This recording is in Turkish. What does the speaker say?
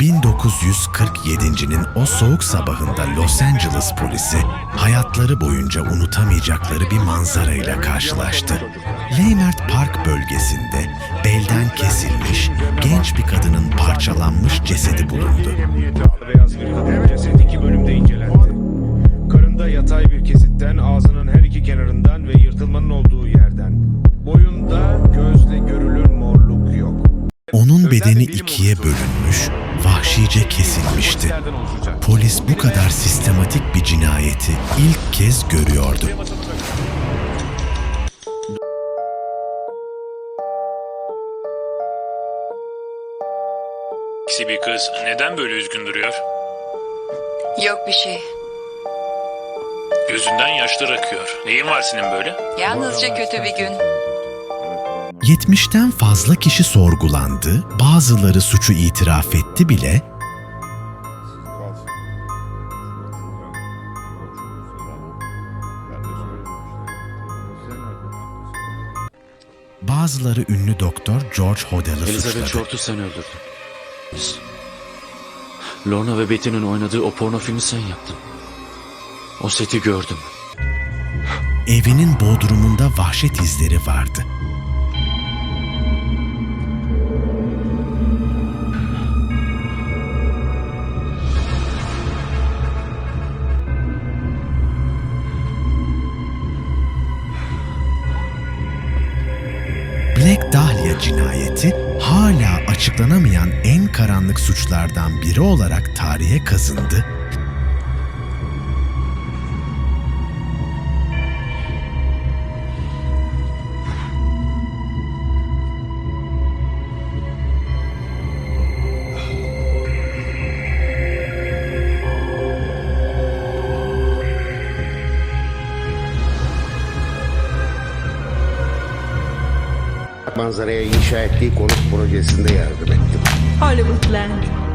1947'nin o soğuk sabahında Los Angeles polisi hayatları boyunca unutamayacakları bir manzarayla karşılaştı. Leimert Park bölgesinde belden kesilmiş genç bir kadının parçalanmış cesedi bulundu. Ceset iki bölümde incelendi. Karında yatay bir kesitten ağzının her iki kenarından ve yırtılmanın olduğu yerden. Boyunda gözle görülür morluk yok. Onun bedeni ikiye bölünmüş, vahşice kesilmişti. Polis bu kadar sistematik bir cinayeti ilk kez görüyordu. Seksi bir kız neden böyle üzgün duruyor? Yok bir şey. Gözünden yaşlar akıyor. Neyin var senin böyle? Yalnızca kötü bir gün. 70'ten fazla kişi sorgulandı, bazıları suçu itiraf etti bile bazıları ünlü doktor George Hodel'ı Elizabeth suçladı. Short'u sen öldürdün. Lorna ve Betty'nin oynadığı o porno filmi sen yaptın. O seti gördüm. Evinin bodrumunda vahşet izleri vardı. Black Dahlia cinayeti hala açıklanamayan en karanlık suçlardan biri olarak tarihe kazındı manzaraya inşa ettiği konut projesinde yardım ettim. Hollywoodland.